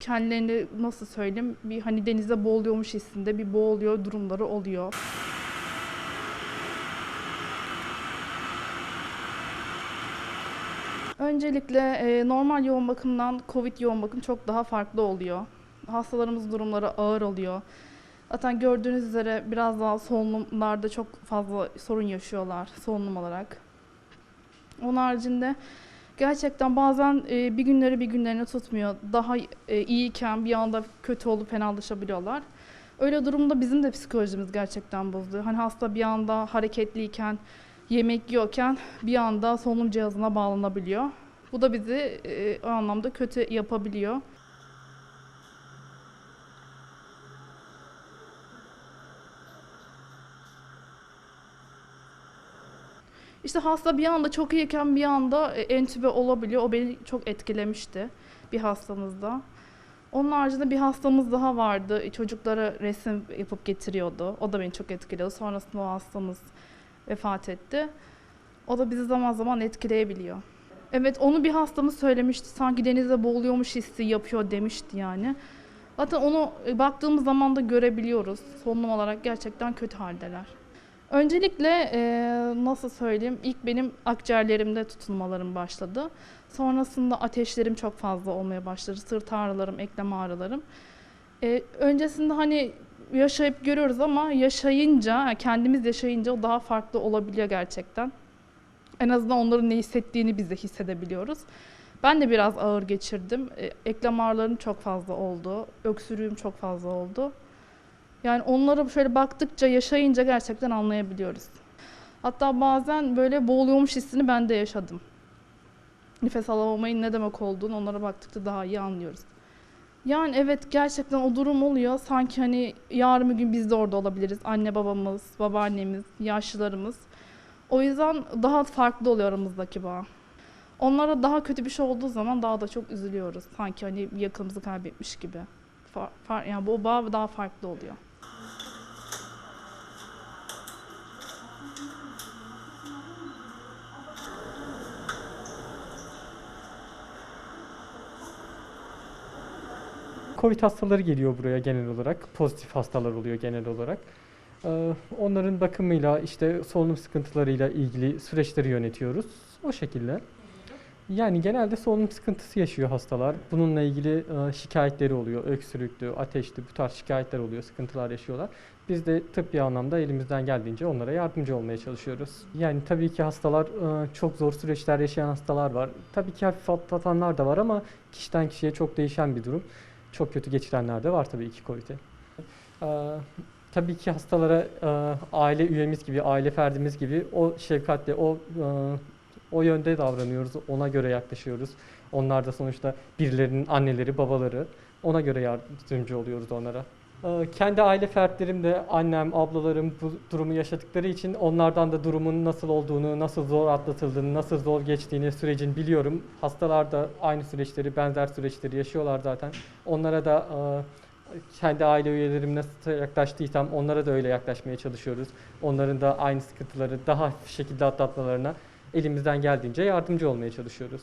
Kendilerini nasıl söyleyeyim bir hani denize boğuluyormuş hissinde bir boğuluyor durumları oluyor. Öncelikle e, normal yoğun bakımdan COVID yoğun bakım çok daha farklı oluyor. Hastalarımız durumları ağır oluyor. Zaten gördüğünüz üzere biraz daha solunumlarda çok fazla sorun yaşıyorlar solunum olarak. Onun haricinde gerçekten bazen e, bir günleri bir günlerini tutmuyor. Daha e, iyiyken bir anda kötü olup fenalaşabiliyorlar. Öyle durumda bizim de psikolojimiz gerçekten bozuluyor. Hani hasta bir anda hareketliyken, yemek yiyorken bir anda solunum cihazına bağlanabiliyor. Bu da bizi e, o anlamda kötü yapabiliyor. İşte hasta bir anda çok iyiyken bir anda e, entübe olabiliyor. O beni çok etkilemişti bir hastamızda. Onun haricinde bir hastamız daha vardı. E, Çocuklara resim yapıp getiriyordu. O da beni çok etkiliyordu. Sonrasında o hastamız vefat etti. O da bizi zaman zaman etkileyebiliyor. Evet onu bir hastamız söylemişti. Sanki denizde boğuluyormuş hissi yapıyor demişti yani. Zaten onu e, baktığımız zaman da görebiliyoruz. Solunum olarak gerçekten kötü haldeler. Öncelikle e, nasıl söyleyeyim ilk benim akciğerlerimde tutulmalarım başladı. Sonrasında ateşlerim çok fazla olmaya başladı. Sırt ağrılarım, eklem ağrılarım. E, öncesinde hani yaşayıp görüyoruz ama yaşayınca, kendimiz yaşayınca o daha farklı olabiliyor gerçekten. En azından onların ne hissettiğini biz de hissedebiliyoruz. Ben de biraz ağır geçirdim. E, eklem ağrılarım çok fazla oldu. Öksürüğüm çok fazla oldu. Yani onlara şöyle baktıkça, yaşayınca gerçekten anlayabiliyoruz. Hatta bazen böyle boğuluyormuş hissini ben de yaşadım. Nefes alamamayın ne demek olduğunu onlara baktıkça daha iyi anlıyoruz. Yani evet gerçekten o durum oluyor. Sanki hani yarın bir gün biz de orada olabiliriz. Anne babamız, babaannemiz, yaşlılarımız. O yüzden daha farklı oluyor aramızdaki bağ. Onlara daha kötü bir şey olduğu zaman daha da çok üzülüyoruz. Sanki hani yakınımızı kaybetmiş gibi. Far, far, yani bu bağ daha farklı oluyor. Covid hastaları geliyor buraya genel olarak. Pozitif hastalar oluyor genel olarak. Ee, Onların bakımıyla işte solunum sıkıntılarıyla ilgili süreçleri yönetiyoruz. O şekilde. Yani genelde solunum sıkıntısı yaşıyor hastalar. Bununla ilgili e, şikayetleri oluyor. Öksürüktü, ateşti bu tarz şikayetler oluyor, sıkıntılar yaşıyorlar. Biz de tıbbi anlamda elimizden geldiğince onlara yardımcı olmaya çalışıyoruz. Yani tabii ki hastalar e, çok zor süreçler yaşayan hastalar var. Tabii ki hafif atlatanlar da var ama kişiden kişiye çok değişen bir durum. Çok kötü geçirenler de var tabii ki COVID'i. Ee, tabii ki hastalara e, aile üyemiz gibi, aile ferdimiz gibi o şefkatle, o e, o yönde davranıyoruz, ona göre yaklaşıyoruz. Onlar da sonuçta birilerinin anneleri, babaları. Ona göre yardımcı oluyoruz onlara. Ee, Kendi aile fertlerim de annem, ablalarım bu durumu yaşadıkları için onlardan da durumun nasıl olduğunu, nasıl zor atlatıldığını, nasıl zor geçtiğini sürecin biliyorum. Hastalar da aynı süreçleri, benzer süreçleri yaşıyorlar zaten. Onlara da e, kendi aile üyelerim nasıl yaklaştıysam onlara da öyle yaklaşmaya çalışıyoruz. Onların da aynı sıkıntıları daha hafif şekilde atlatmalarına elimizden geldiğince yardımcı olmaya çalışıyoruz.